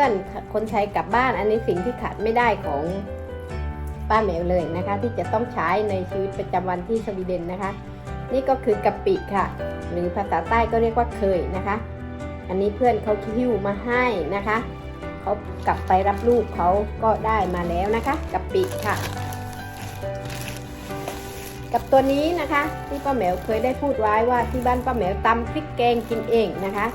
พื่อนคนไทยกลับบ้าน อันนี้สิ่งที่ขาดไม่ได้ของป้าแมวเลยนะคะ ที่จะต้องใช้ในชีวิตประจำวันที่สวีเดนนะคะ นี่ก็คือกะปิค่ะ หรือภาษาใต้ก็เรียกว่าเคยนะคะ อันนี้เพื่อนเขาคิ้วมาให้นะคะเขากลับไปรับลูกเขาก็ได้มาแล้วนะคะกะปิค่ะ กับตัวนี้นะคะที่ป้าแมวเคยได้พูดไว้ว่าที่บ้านป้าแมวตำพริกแกงกินเองนะคะ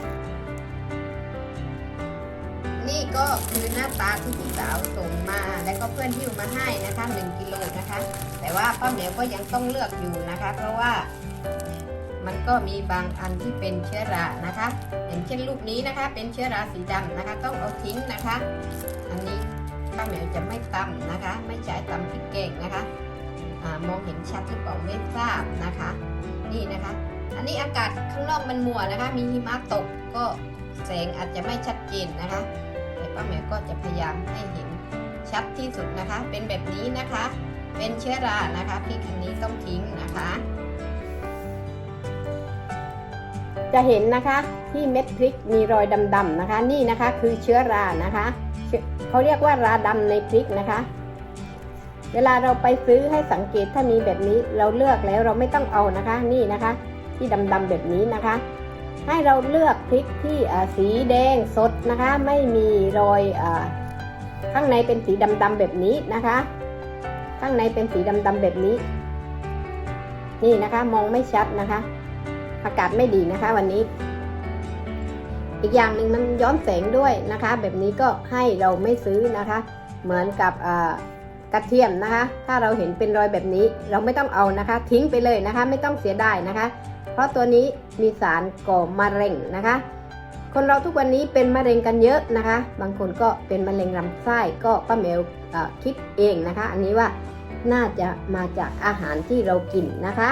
นี่ก็คือหน้าตาที่พี่สาวส่งมา แล้วก็เพื่อนที่อยู่มาให้นะคะ1กิโลนะคะ แต่ว่าป้าเหมียวก็ยังต้องเลือกอยู่นะคะ เพราะว่ามันก็มีบางอันที่เป็นเชื้อรานะคะอย่างเช่นลูกนี้นะคะ เป็นเชื้อราสีดำนะคะ ต้องเอาทิ้งนะคะ อันนี้ป้าเหมียวจะไม่ตำนะคะ ไม่ใช้ตำพริกแกงนะคะมองเห็นชัดหรือเปล่าไม่ทราบนะคะ นี่นะคะ อันนี้อากาศข้างนอกมันมัวนะคะ มีหิมะตกก็แสงอาจจะไม่ชัดเจนนะคะ ป้าเหมียวก็จะพยายามให้เห็นชัดที่สุดนะคะ เป็นแบบนี้นะคะ เป็นเชื้อรานะคะพริกอันนี้ต้องทิ้งนะคะ จะเห็นนะคะที่เม็ดพริกมีรอยดำๆนะคะ นี่นะคะคือเชื้อรานะคะเขาเรียกว่าราดำในพริกนะคะ เวลาเราไปซื้อให้สังเกตถ้ามีแบบนี้เราเลือกแล้วเราไม่ต้องเอานะคะ นี่นะคะ ที่ดำๆแบบนี้นะคะ ให้เราเลือกพริกที่สีแดงสดนะคะ ไม่มีรอยอข้างในเป็นสีดำๆแบบนี้นะคะ ข้างในเป็นสีดำๆแบบนี้ นี่นะคะมองไม่ชัดนะคะ อากาศไม่ดีนะคะวันนี้ อีกอย่างหนึ่งมันย้อนแสงด้วยนะคะ แบบนี้ก็ให้เราไม่ซื้อนะคะ เหมือนกับ ระเทียมนะคะ ถ้าเราเห็นเป็นรอยแบบนี้เราไม่ต้องเอานะคะ ทิ้งไปเลยนะคะ ไม่ต้องเสียดายนะคะ เพราะตัวนี้มีสารก่อมะเร็งนะคะ คนเราทุกวันนี้เป็นมะเร็งกันเยอะนะคะ บางคนก็เป็นมะเร็งลำไส้ก็ป้าเมลคิดเองนะคะ อันนี้ว่าน่าจะมาจากอาหารที่เรากินนะคะ